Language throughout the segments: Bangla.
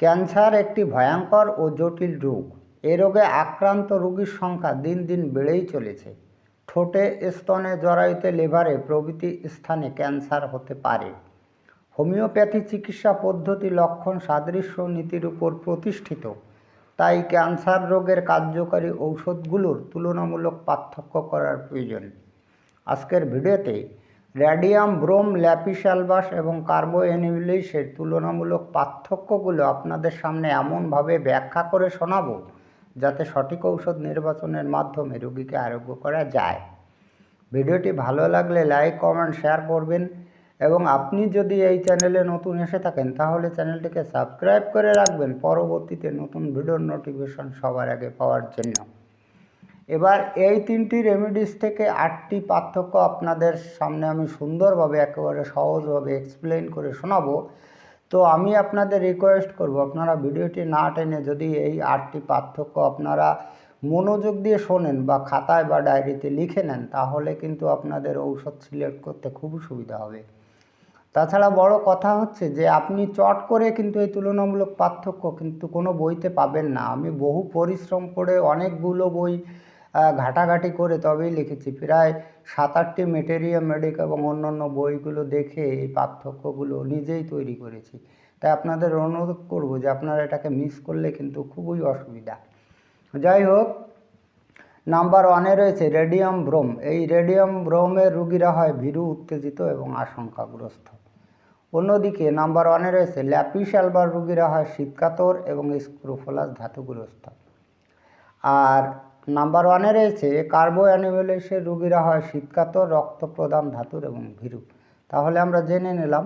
ক্যান্সার একটি ভয়ঙ্কর ও জটিল রোগ। এ রোগে আক্রান্ত রোগীর সংখ্যা দিন দিন বেড়েই চলেছে। ঠোঁটে স্তনে জরায়ুতে লিভারে প্রভৃতি স্থানে ক্যান্সার হতে পারে। হোমিওপ্যাথি চিকিৎসা পদ্ধতি লক্ষণ সাদৃশ্য নীতির উপর প্রতিষ্ঠিত। তাই ক্যান্সার রোগের কার্যকারী ঔষধগুলোর তুলনামূলক পার্থক্য করার প্রয়োজন। আজকের ভিডিওতে র্যাডিয়াম ব্রোম ল্যাপিসালবাস এবং কার্বোএনিউলিসের তুলনামূলক পার্থক্যগুলো আপনাদের সামনে এমনভাবে ব্যাখ্যা করে শোনাবো যাতে সঠিক ঔষধ নির্বাচনের মাধ্যমে রোগীকে আরোগ্য করা যায়। ভিডিওটি ভালো লাগলে লাইক, কমেন্ট, শেয়ার করবেন এবং আপনি যদি এই চ্যানেলে নতুন এসে থাকেন তাহলে চ্যানেলটিকে সাবস্ক্রাইব করে রাখবেন। পরবর্তীতে নতুন ভিডিওর নোটিফিকেশন সবার আগে পাওয়ার জন্য। এবার এই তিনটি রেমেডিস থেকে আটটি পার্থক্য আপনাদের সামনে আমি সুন্দরভাবে, একেবারে সহজভাবে এক্সপ্লেন করে শোনাবো। তো আমি আপনাদের রিকোয়েস্ট করব, আপনারা ভিডিওটি না টেনে যদি এই আটটি পার্থক্য আপনারা মনোযোগ দিয়ে শোনেন বা খাতায় বা ডায়েরিতে লিখে নেন, তাহলে কিন্তু আপনাদের ঔষধ সিলেক্ট করতে খুবই সুবিধা হবে। তাছাড়া বড় কথা হচ্ছে যে, আপনি চট করে কিন্তু এই তুলনামূলক পার্থক্য কিন্তু কোনো বইতে পাবেন না। আমি বহু পরিশ্রম করে অনেকগুলো বই ঘাটাঘাটি করে তবেই লিখেছি। প্রায় সাত আটটি মেটেরিয়া মেডিক এবং অন্যান্য বইগুলো দেখে এই পার্থক্যগুলো নিজেই তৈরি করেছি। তাই আপনাদের অনুরোধ করব যে আপনারা এটাকে মিস করলে কিন্তু খুবই অসুবিধা। যাই হোক নাম্বার ওয়ানে রয়েছে রেডিয়াম ব্রোম। এই রেডিয়াম ব্রোমের রুগীরা হয় ভীরু, উত্তেজিত এবং আশঙ্কাগ্রস্ত। অন্যদিকে নাম্বার ওয়ানে রয়েছে ল্যাপিস অ্যালবার রুগীরা হয় শীতকাতর এবং স্ক্রোফোলাস ধাতুগ্রস্ত। আর নাম্বার ওয়ানে রয়েছে কার্বো অ্যানিমেলেসের রুগীরা হয় শীতকাতর রক্ত প্রদান ধাতুর এবং ভীরু। তাহলে আমরা জেনে নিলাম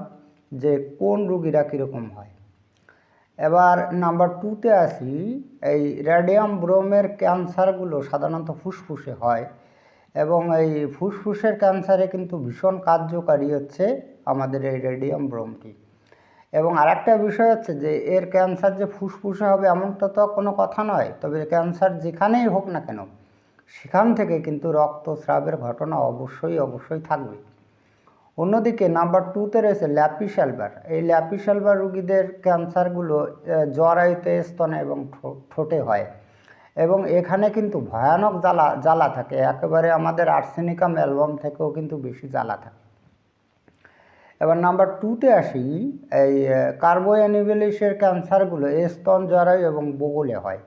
যে কোন রুগীরা কীরকম হয়। এবার নাম্বার টুতে আসি, এই রেডিয়াম ব্রোমের ক্যান্সারগুলো সাধারণত ফুসফুসে হয় এবং এই ফুসফুসের ক্যান্সারে কিন্তু ভীষণ কার্যকারী হচ্ছে আমাদের এই রেডিয়াম ব্রোমটি। এবং আরেকটা বিষয় হচ্ছে যে এর ক্যান্সার যে ফুসফুসে হবে এমনটা তো কোনো কথা নয়। তবে ক্যান্সার যেখানেই হোক না কেন সেখান থেকে কিন্তু রক্তস্রাবের ঘটনা অবশ্যই অবশ্যই থাকবে। অন্যদিকে নাম্বার টুতে রয়েছে ল্যাপিসালবার এই ল্যাপিসালবার রুগীদের ক্যান্সারগুলো আহ, জরায়ুতে স্তনে এবং ঠোঁটে হয়। এবং এখানে কিন্তু ভয়ানক জ্বালা জ্বালা থাকে। একেবারে আমাদের আর্সেনিকাম অ্যালবাম থেকেও কিন্তু বেশি জ্বালা থাকে। এবার নাম্বার টুতে আসি, এই কার্বোঅ্যানিবেলিসের ক্যান্সারগুলো স্তন জরায়ু এবং বগলে হয়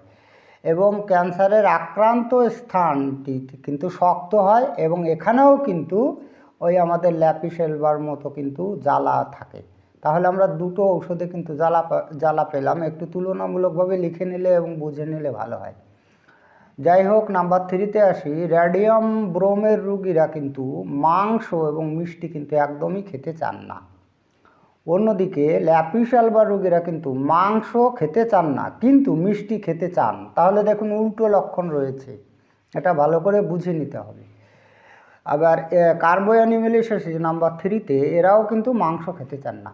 এবং ক্যান্সারের আক্রান্ত স্থানটি কিন্তু শক্ত হয় এবং এখানেও কিন্তু ওই আমাদের ল্যাপিসেলবার মতো কিন্তু জ্বালা থাকে। তাহলে আমরা দুটো ঔষধে কিন্তু জ্বালা জ্বালা পেলাম। একটু তুলনামূলকভাবে লিখে নিলে এবং বুঝে নিলে ভালো হয়। যাই হোক নাম্বার থ্রিতে আসি। র্যাডিয়াম ব্রোমের রুগীরা কিন্তু মাংস এবং মিষ্টি কিন্তু একদমই খেতে চান না। অন্যদিকে, ল্যাপিস অ্যালবার রুগীরা কিন্তু মাংস খেতে চান না, কিন্তু মিষ্টি খেতে চান। তাহলে দেখুন, উল্টো লক্ষণ রয়েছে। এটা ভালো করে বুঝে নিতে হবে। আবার কার্বো অ্যানিমেলিস নাম্বার থ্রিতে, এরাও কিন্তু মাংস খেতে চান না।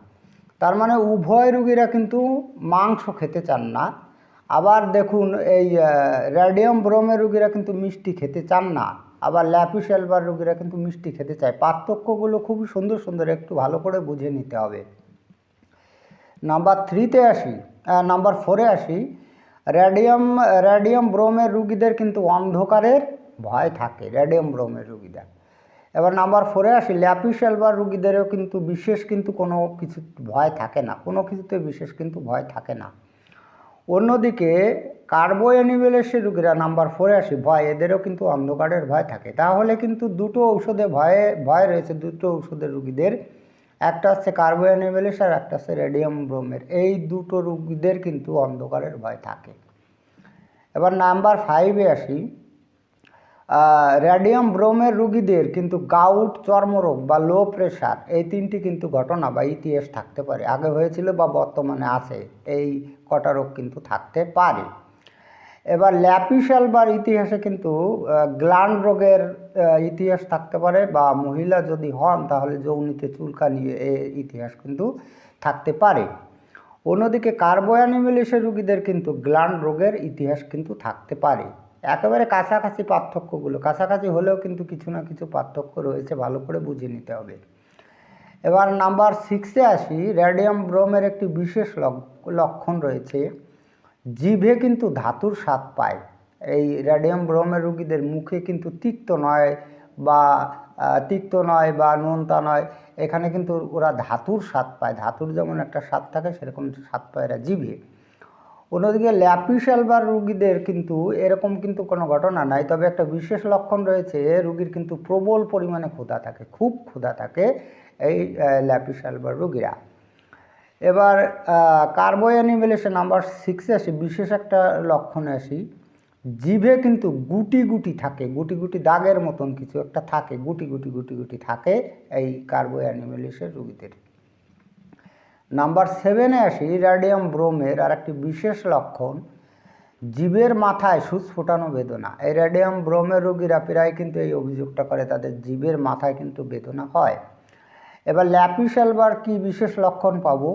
তার মানে উভয় রুগীরা কিন্তু মাংস খেতে চান না। আবার দেখুন এই রেডিয়াম ব্রোমের রুগীরা কিন্তু মিষ্টি খেতে চান না। আবার ল্যাপিস অ্যালবার রুগীরা কিন্তু মিষ্টি খেতে চায়। পার্থক্যগুলো খুবই সুন্দর সুন্দর, একটু ভালো করে বুঝে নিতে হবে। নাম্বার থ্রিতে আসি নাম্বার ফোরে আসি। রেডিয়াম রেডিয়াম ব্রোমের রুগীদের কিন্তু অন্ধকারের ভয় থাকে রেডিয়াম ব্রোমের রুগীদের। এবার নাম্বার ফোরে আসি ল্যাপিস অ্যালবার রুগীদেরও কিন্তু বিশেষ কিন্তু কোনো কিছু ভয় থাকে না। কোনো কিছুতে বিশেষ কিন্তু ভয় থাকে না। অন্যদিকে কার্বো অ্যানিমেলেসের রুগীরা নাম্বার ফোরে আসি, ভয়, এদেরও কিন্তু অন্ধকারের ভয় থাকে। তাহলে কিন্তু দুটো ঔষধে ভয়ে, ভয় রয়েছে দুটো ঔষধের রুগীদের। একটা হচ্ছে কার্বো অ্যানিমেলেস আর একটা হচ্ছে রেডিয়াম ব্রোমের। এই দুটো রুগীদের কিন্তু অন্ধকারের ভয় থাকে। এবার নাম্বার ফাইভে আসি। র্যাডিয়াম ব্রোমের রুগীদের কিন্তু গাউট চর্মরোগ বা লো প্রেশার এই তিনটি কিন্তু ঘটনা বা ইতিহাস থাকতে পারে। আগে হয়েছিল বা বর্তমানে আছে, এই কটা রোগ কিন্তু থাকতে পারে। এবার ল্যাপিসালবার ইতিহাসে কিন্তু গ্ল্যান্ড রোগের ইতিহাস থাকতে পারে বা মহিলা যদি হন তাহলে যৌনিতে চুলকানি এ ইতিহাস কিন্তু থাকতে পারে। অন্যদিকে কার্বোয়ানিমেলিসের রুগীদের কিন্তু গ্ল্যান্ড রোগের ইতিহাস কিন্তু থাকতে পারে। একেবারে কাছাকাছি পার্থক্যগুলো, কাছাকাছি হলেও কিন্তু কিছু না কিছু পার্থক্য রয়েছে, ভালো করে বুঝে নিতে হবে। এবার নাম্বার সিক্সে আসি রেডিয়াম ব্রোমের একটি বিশেষ লক- লক্ষণ রয়েছে, জিভে কিন্তু ধাতুর স্বাদ পায়। এই রেডিয়াম ব্রোমের রুগীদের মুখে কিন্তু তিক্ত নয় বা তিক্ত নয় বা নোনতা নয়, এখানে কিন্তু ওরা ধাতুর স্বাদ পায়। ধাতুর যেমন একটা স্বাদ থাকে, সেরকম স্বাদ পায় এরা জিভে। অন্যদিকে ল্যাপিস অ্যালবার রুগীদের কিন্তু এরকম কিন্তু কোনো ঘটনা নাই, তবে একটা বিশেষ লক্ষণ রয়েছে, রুগীর কিন্তু প্রবল পরিমাণে ক্ষুধা থাকে, খুব ক্ষুধা থাকে এই ল্যাপিস অ্যালবার রুগীরা। এবার কার্বো অ্যানিমেলেশে নাম্বার সিক্সে আসি, বিশেষ একটা লক্ষণে আসি, জিভে কিন্তু গুটি গুটি থাকে, গুটি গুটি দাগের মতন কিছু একটা থাকে, গুটি গুটি গুটি গুটি থাকে এই কার্বো অ্যানিমেলিসের রুগীদের। নাম্বার সেভেনে আসি রেডিয়াম ব্রোমের আর একটি বিশেষ লক্ষণ, জীবের মাথায় সুচ ফোটানো বেদনা। এই রেডিয়াম ব্রোমের রোগীরা প্রায় কিন্তু এই অভিযোগটা করে, তাদের জীবের মাথায় কিন্তু বেদনা হয়। এবার ল্যাপিসালবার কি বিশেষ লক্ষণ পাবো?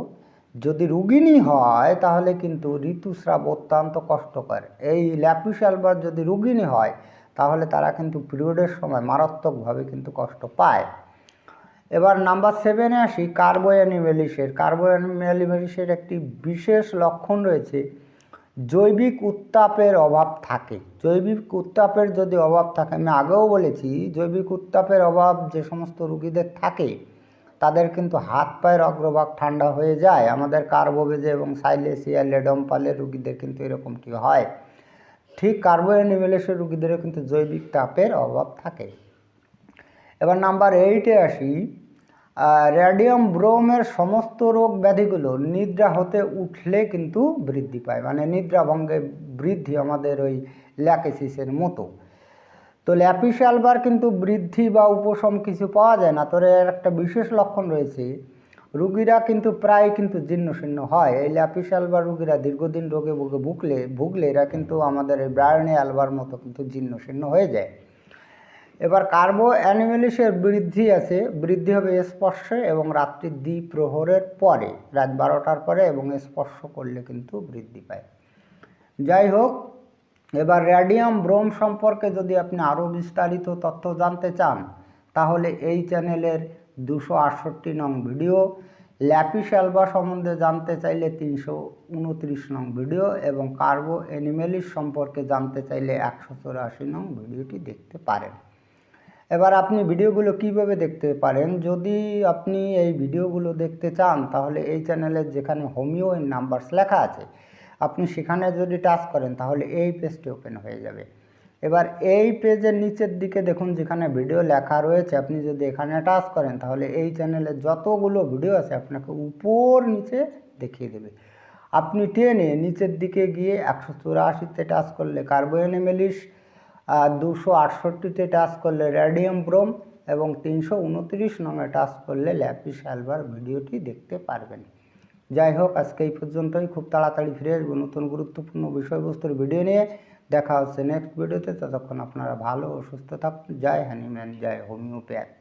যদি রুগিনী হয়, তাহলে কিন্তু ঋতুস্রাব অত্যন্ত কষ্টকর। এই ল্যাপিসালবার যদি রুগিনী হয়, তাহলে তারা কিন্তু পিরিয়ডের সময় মারাত্মকভাবে কিন্তু কষ্ট পায়। এবার নাম্বার সেভেনে আসি কার্বো অ্যানিমেলিসের কার্বোয়ানিমেলিসের কার্বোয়ানিমেলিসের একটি বিশেষ লক্ষণ রয়েছে, জৈবিক উত্তাপের অভাব থাকে। জৈবিক উত্তাপের যদি অভাব থাকে, আমি আগেও বলেছি, জৈবিক উত্তাপের অভাব যে সমস্ত রুগীদের থাকে, তাদের কিন্তু হাত পায়ের অগ্রভাগ ঠান্ডা হয়ে যায়। আমাদের কার্বোবেজে এবং সাইলেসিয়া লেডম্পালের রুগীদের কিন্তু এরকমটি হয়। ঠিক কার্বোয়ানিমেলিসের রুগীদেরও কিন্তু জৈবিক তাপের অভাব থাকে। এবার নাম্বার এইটে আসি। রেডিয়াম ব্রোমের সমস্ত রোগ ব্যাধিগুলো নিদ্রা হতে উঠলে কিন্তু বৃদ্ধি পায়। মানে নিদ্রা ভঙ্গে বৃদ্ধি আমাদের ওই ল্যাকেসিসের মতো। তো ল্যাপিস অ্যালবার কিন্তু বৃদ্ধি বা উপশম কিছু পাওয়া যায় না। তোর এর একটা বিশেষ লক্ষণ রয়েছে। রুগীরা কিন্তু প্রায় কিন্তু জীর্ণ শীর্ণ হয়। এই ল্যাপিস অ্যালবার রুগীরা দীর্ঘদিন রোগে ভুগে ভুগলে ভুগলে এরা কিন্তু আমাদের এই ব্রায়নে অ্যালবার মতো কিন্তু জীর্ণ শীর্ণ হয়ে যায়। এবার কার্বো অ্যানিমেলিসের বৃদ্ধি আছে। বৃদ্ধি হবে স্পর্শে এবং রাত্রি দ্বিপ্রহরের পরে। রাত বারোটার পরে এবং স্পর্শ করলে কিন্তু বৃদ্ধি পায়। যাই হোক, এবার রেডিয়াম ব্রোম সম্পর্কে যদি আপনি আরও বিস্তারিত তথ্য জানতে চান, তাহলে এই চ্যানেলের দুশো আটষট্টি নং ভিডিও, ল্যাপিস অ্যালবা সম্বন্ধে জানতে চাইলে তিনশো উনত্রিশ নং ভিডিও এবং কার্বো অ্যানিমেলিস সম্পর্কে জানতে চাইলে একশো চৌরাশি নং ভিডিওটি দেখতে পারেন। এবার আপনি ভিডিওগুলো কীভাবে দেখতে পারেন? যদি আপনি এই ভিডিওগুলো দেখতে চান, তাহলে এই চ্যানেলের যেখানে হোমিও এর নাম্বারস লেখা আছে, আপনি সেখানে যদি টাচ করেন, তাহলে এই পেজটি ওপেন হয়ে যাবে। এবার এই পেজের নিচের দিকে দেখুন, যেখানে ভিডিও লেখা রয়েছে, আপনি যদি এখানে টাচ করেন, তাহলে এই চ্যানেলে যতগুলো ভিডিও আছে, আপনাকে উপর নিচে দেখিয়ে দেবে। আপনি টেনে নিচের দিকে গিয়ে একশো চুরাশিতে টাচ করলে কার্বোএনিমেলিস দুশো আটষট্টিতে টাচ করলে রেডিয়াম ব্রোম এবং তিনশো উনত্রিশ নঙে টাচ করলে ল্যাপিস অ্যালবার ভিডিওটি দেখতে পারবেন। যাই হোক, আজকে এই পর্যন্তই। খুব তাড়াতাড়ি ফিরে আসব নতুন গুরুত্বপূর্ণ বিষয়বস্তুর ভিডিও নিয়ে। দেখা হচ্ছে নেক্সট ভিডিওতে ততক্ষণ আপনারা ভালো ও সুস্থ থাকুন। জয় হ্যানিম্যান জয় হোমিওপ্যাথ।